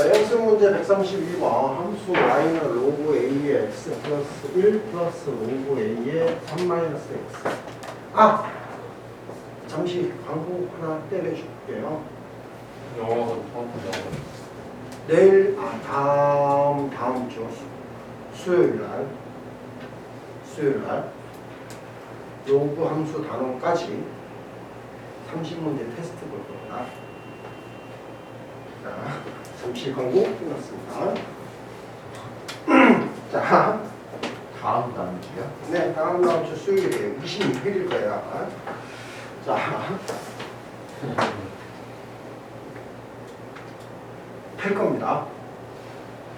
자, 연습 문제 132번 함수 y는 로그 a의 x 플러스 1 플러스 로그 a의 3 마이너스 x 아! 잠시 광고 하나 때려줄게요 영어가. 내일 아 다음 다음 주 수- 수요일 날 수요일 날 로그 함수 단원까지 30문제 테스트 볼 겁니다. 자, 잠시 광고 끝났습니다. 자, 다음 단계야? 네 다음 다음 주 수요일에 26일일 거예요. 자, 할 겁니다.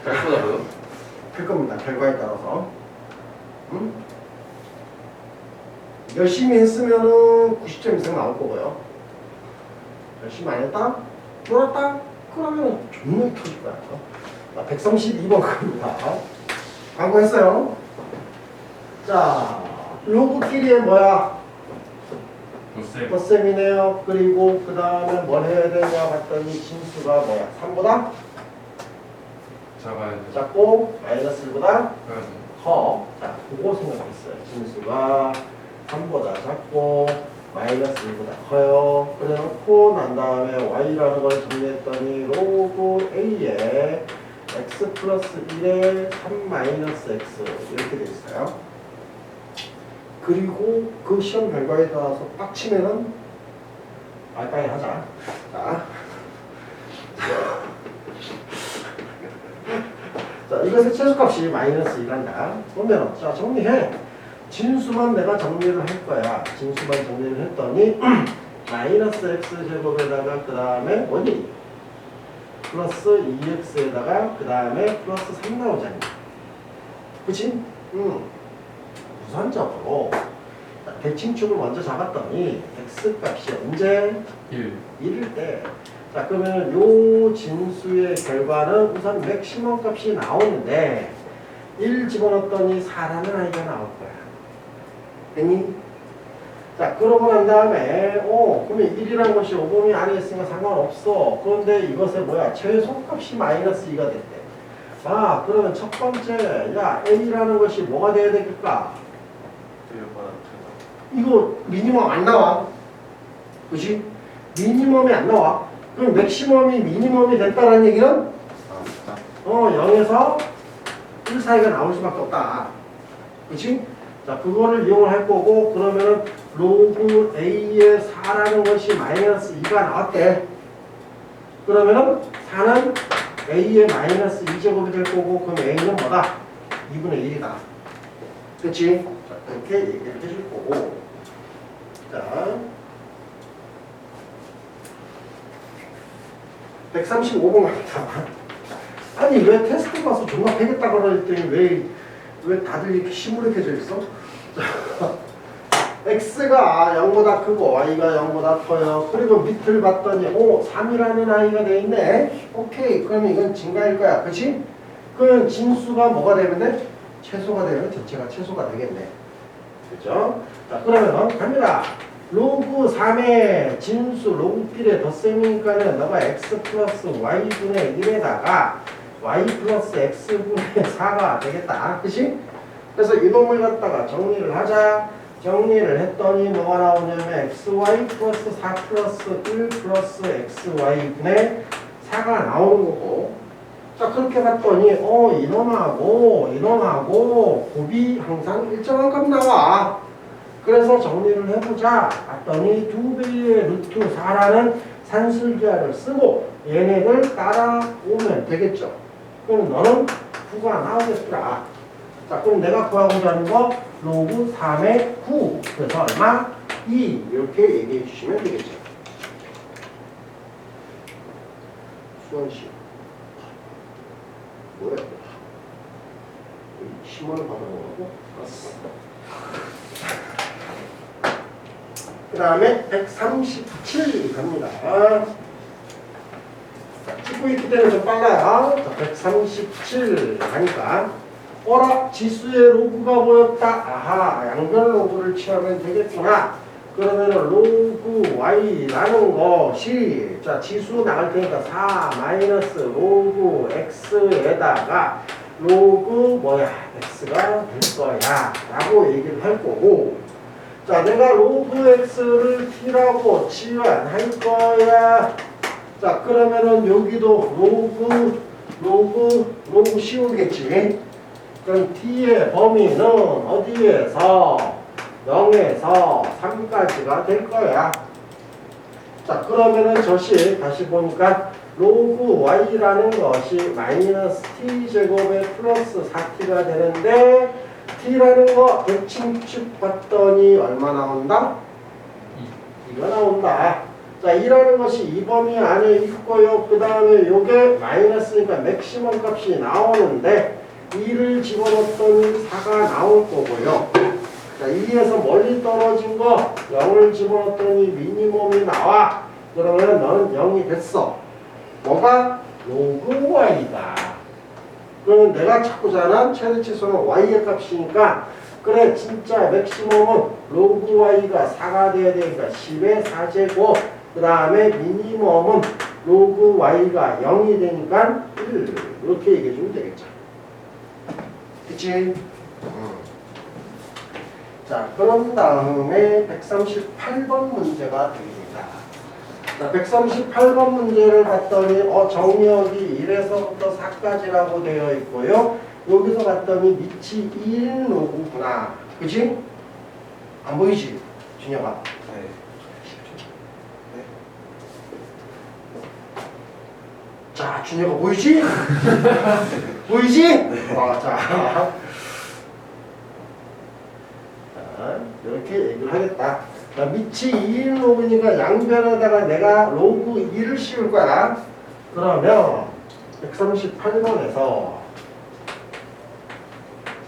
잘 쏟아요? 할 겁니다. 결과에 따라서. 음? 열심히 했으면은 90점 이상 나올 거고요. 열심히 안 했다? 놀았다? 그러면 존나 터질 거야. 자, 132번 겁니다. 광고했어요. 자, 로그끼리의 뭐야? 요새 버셈이네요. 그리고 그 다음에 뭘 해야 되냐 봤더니 진수가 뭐야? 3보다 작아야 돼. 작고 마이너스 1보다 그래야 돼. 커. 자, 그거 생각했어요. 진수가 3보다 작고 마이너스 1보다 커요. 그래놓고 난 다음에 y라는 걸 정리했더니 로그 a에 x 플러스 1에 3 마이너스 x 이렇게 돼 있어요. 그리고 그 시험 결과에 따라서 빡치면은 빨리빨리 하자. 자. 자, 이것의 최소값이 마이너스 1한다. 그러면 자 정리해. 진수만 내가 정리를 할 거야. 진수만 정리를 했더니 마이너스 x 제곱에다가 그 다음에 원이 플러스 2x에다가 그 다음에 플러스 3 나오잖니. 그치? 응. 우선적으로 자, 대칭축을 먼저 잡았더니 x 값이 언제 1. 1일 때. 자 그러면 요 진수의 결과는 우선 맥시멈 값이 나오는데 1 집어넣었더니 4라는 아이가 나올 거야. 됐니? 자 그러고 난 다음에 어 그러면 1이라는 것이 5범위 안에 있으니까 상관없어. 그런데 이것의 뭐야 최소값이 마이너스 2가 됐대. 아 그러면 첫 번째 야 a라는 것이 뭐가 돼야 되겠까? 이거 미니멈 안 나와. 그지? 미니멈이 안 나와. 그럼 맥시멈이 미니멈이 됐다는 얘기는 아? 어 0에서 1 사이가 나올 수밖에 없다. 그치? 자 그거를 이용을 할 거고 그러면은 로그 a의 4라는 것이 마이너스 2가 나왔대. 그러면은 4는 a의 마이너스 2제곱이 될 거고 그럼 a는 뭐다? 2분의 1이다. 그치? 자 그렇게 얘기를 해줄 거고 자 135번 갑니다. 아니 왜 테스트 존나 패겠다 그랬더니 왜, 왜 다들 이렇게 시무룩해져 있어? x가 0보다 크고 y가 0보다 커요. 그리고 밑을 봤더니 오 3이라는 아이가 돼 있네. 오케이 그러면 이건 증가일 거야. 그치? 그러면 진수가 뭐가 되면 돼? 최소가 되면 전체가 최소가 되겠네. 그죠? 자 그러면 갑니다. 로그 3의 진수 로그끼리 덧셈이니까는 너가 x 플러스 y분의 1에다가 y 플러스 x분의 4가 되겠다. 그치? 그래서 이놈을 갖다가 정리를 하자. 정리를 했더니 뭐가 나오냐면 xy 플러스 4 플러스 1 플러스 xy분의 4가 나오는 거고 자 그렇게 봤더니 어 이놈하고 이놈하고 곱이 항상 일정한 값 나와. 그래서 정리를 해보자. 봤더니 두 배의 루트 4라는 산술기하를 쓰고 얘네들 따라오면 되겠죠. 그럼 너는 9가 나오겠더라. 자, 그럼 내가 구하고자 하는 거 로그 3의 9. 그래서 얼마? 2. 이렇게 얘기해 주시면 되겠죠. 수원시. 뭐야? 심원을 받아보고 알았어. 그 다음에 137 갑니다. 자, 찍고 있기 때문에 좀 빨라요. 자, 137 가니까 어라 지수의 로그가 보였다. 아하 양변 로그를 취하면 되겠구나. 그러면은 로그 y라는 것이 자 지수 나갈 테니까 4 마이너스 로그 x에다가 로그 뭐야 x가 될 거야 라고 얘기를 할 거고 자 내가 로그 x를 t라고 치환할 거야 자 그러면은 여기도 로그 로그 로그 씌우겠지 그럼 t의 범위는 어디에서 0에서 3까지가 될 거야. 자, 그러면은 저시 다시 보니까 로그 y라는 것이 마이너스 t 제곱에 플러스 4t가 되는데 t라는 거 대칭축 봤더니 얼마 나온다? 이거 나온다. 자, 2라는 것이 이 범위 안에 있고요. 그 다음에 요게 마이너스니까 맥시멈 값이 나오는데 2를 집어넣었더니 4가 나올 거고요. 자, 2에서 멀리 떨어진 거 0을 집어넣었더니 미니멈이 나와. 그러면 너는 0이 됐어. 뭐가? 로그 y다. 그러면 내가 찾고자 하는 최대치수는 y의 값이니까 그래 진짜 맥시멈은 로그 y가 4가 돼야 되니까 10의 4제곱 그 다음에 미니멈은 로그 y가 0이 되니까 1 이렇게 얘기해 주면 되겠죠. 그치? 음. 자, 그런 다음에 138번 문제가 됩니다. 자, 138번 문제를 봤더니 어, 정리역이 1에서부터 4까지라고 되어 있고요. 여기서 봤더니 밑이 1 로구구나. 그치? 안 보이지? 준혁아. 자, 준혁아 보이지? 보이지? 어, 자. 자, 이렇게 얘기를 하겠다. 자, 밑이 2인 로그니까 양변에다가 내가 로그 2를 씌울 거야. 그러면 138번에서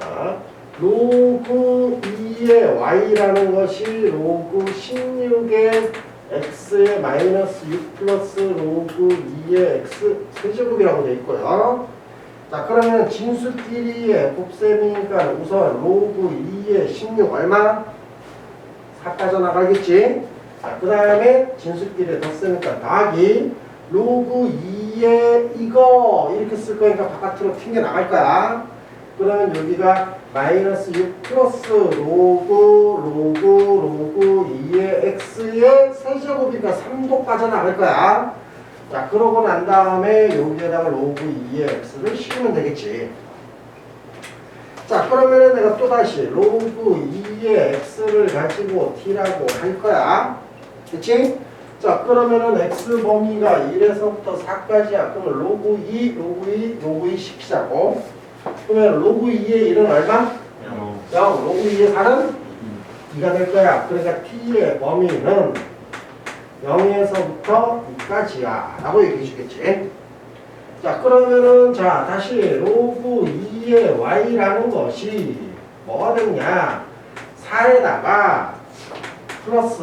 자, 로그 2의 y라는 것이 로그 16의 x의 마이너스 6 플러스 로그 2의 x 세제곱이라고 되어 있고요. 자 그러면 진수끼리의 곱셈이니까 우선 로그 2의 16 얼마? 4까지 나가겠지? 자, 그 다음에 진수끼리 덧셈이니까 더하기 로그 2의 이거 이렇게 쓸 거니까 바깥으로 튕겨 나갈 거야. 그러면 여기가 마이너스 6 플러스 로그 로그 로그 2의 x의 세제곱이니까 3도 빠져나갈 거야. 자 그러고 난 다음에 여기에다가 로그 2의 x를 씌우면 되겠지. 자 그러면은 내가 또다시 로그 2의 x를 가지고 t라고 할 거야. 그치? 자 그러면은 x 범위가 1에서부터 4까지야. 그러면 로그 2, 로그 2, 로그 2 시키자고. 그러면 로그 2의 1은 얼마? 0. 0. 로그 2의 4는 2가 될 거야. 그러니까 t의 범위는 0에서부터 2까지야. 라고 얘기해 주겠지. 자, 그러면은, 자, 다시 로그 2의 y라는 것이 뭐가 되냐. 4에다가 플러스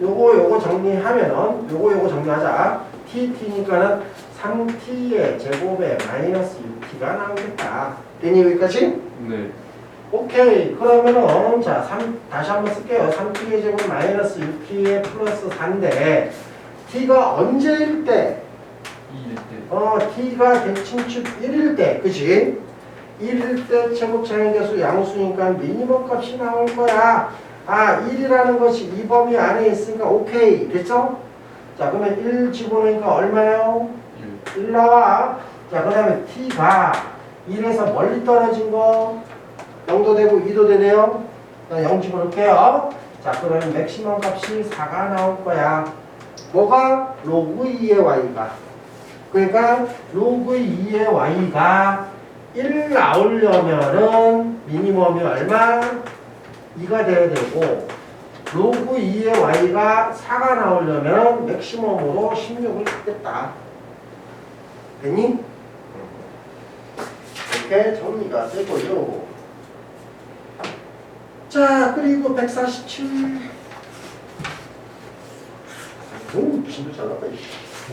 요거 요거 정리하면은 요거 요거 정리하자. t, t니까는 3t의 제곱에 마이너스 6t가 나오겠다. 되니 여기까지? 네. 오케이 그러면은 자 3, 다시 한번 쓸게요 3t의 제곱 마이너스 6t의 플러스 4인데 t가 언제일 때? 2일 때. 어 t가 대칭축 1일 때 그치? 1일 때 최고차의 개수 양수니까 미니멈 값이 나올 거야 아 1이라는 것이 이 범위 안에 있으니까 오케이 됐죠? 자 그러면 1 집어넣으니까 얼마예요? 1. 1 나와 자그 다음에 t가 1에서 멀리 떨어진 거 0도 되고 2도 되네요. 0 집어넣을게요. 자, 그러면 맥시멈 값이 4가 나올 거야. 뭐가? 로그 2의 y가. 그러니까 로그 2의 y가 1 나오려면은 미니멈이 얼마? 2가 돼야 되고 로그 2의 y가 4가 나오려면 맥시멈으로 16을 갖겠다. 됐니? 이렇게 정리가 되고요. 자, 그리고 147. 오, 진짜 잘 나왔다.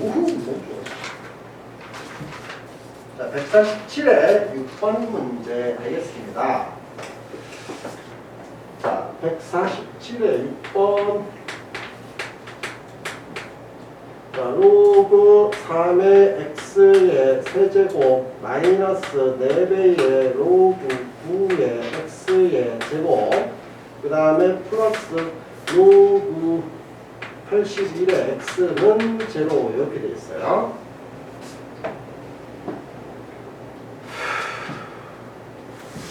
오후, 너무 좋아. 자, 147의 6번 문제 되겠습니다. 자, 147의 6번. 자, 로그 3의 x 의 세제곱 마이너스 4배의 로그 9의 x의 제곱 그 다음에 플러스 로그 81의 x는 제로 이렇게 돼 있어요.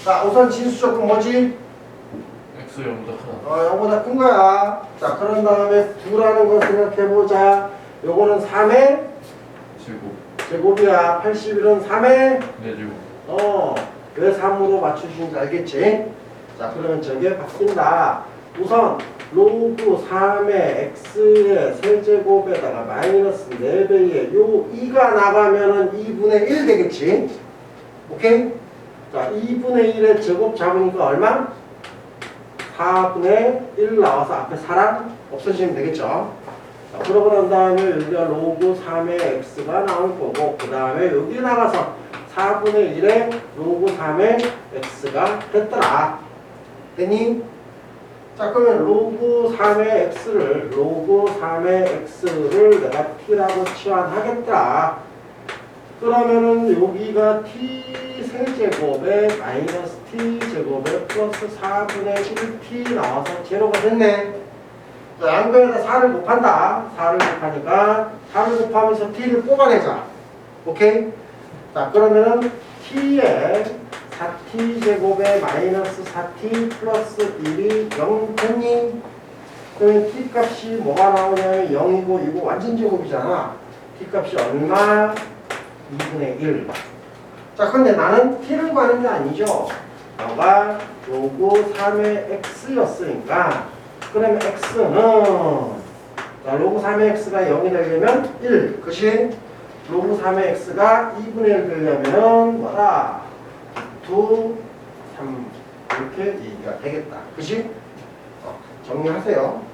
자, 우선 진수 조건 뭐지? X 0보다 크다. 어, 0보다 큰 거야. 자, 그런 다음에 9라는 거 생각해보자. 요거는 3의 제곱. 제곱이야. 81은 3의 네 제곱. 어, 왜 3으로 맞추시는지 알겠지? 자, 그러면 저게 바뀐다. 우선 로그 3의 x의 세제곱에다가 마이너스 4배의 요 2가 나가면은 2분의 1 되겠지? 오케이? 자, 2분의 1의 제곱 잡으니까 얼마? 4분의 1 나와서 앞에 4랑 없어지면 되겠죠? 자, 그러고 난 다음에 여기가 로그 3의 x가 나올 거고 그 다음에 여기 나가서 4분의 1의 로그 3의 x가 됐더라. 됐니? 자 그러면 로그 3의 x를 로그 3의 x를 내가 t라고 치환하겠다. 그러면은 여기가 t 세제곱에 마이너스 t 제곱에 플러스 4분의 1t 나와서 제로가 됐네. 자, 양변에다 4를 곱한다. 4를 곱하니까 4를 곱하면서 t를 뽑아내자. 오케이? 자, 그러면은 t에 4t 제곱에 마이너스 4t 플러스 1이 0 됐니? 그러면 t 값이 뭐가 나오냐면 0이고 이거 완전 제곱이잖아. t 값이 얼마? 2분의 1. 자, 근데 나는 t를 구하는 게 아니죠. 너가 로그 3의 x였으니까 그러면 x는 자, 로그 3의 x가 0이 되려면 1. 그치? 로그 3의 x가 2분의 1 되려면 뭐다? 2, 3 이렇게 얘기가 되겠다. 그치? 어, 정리하세요.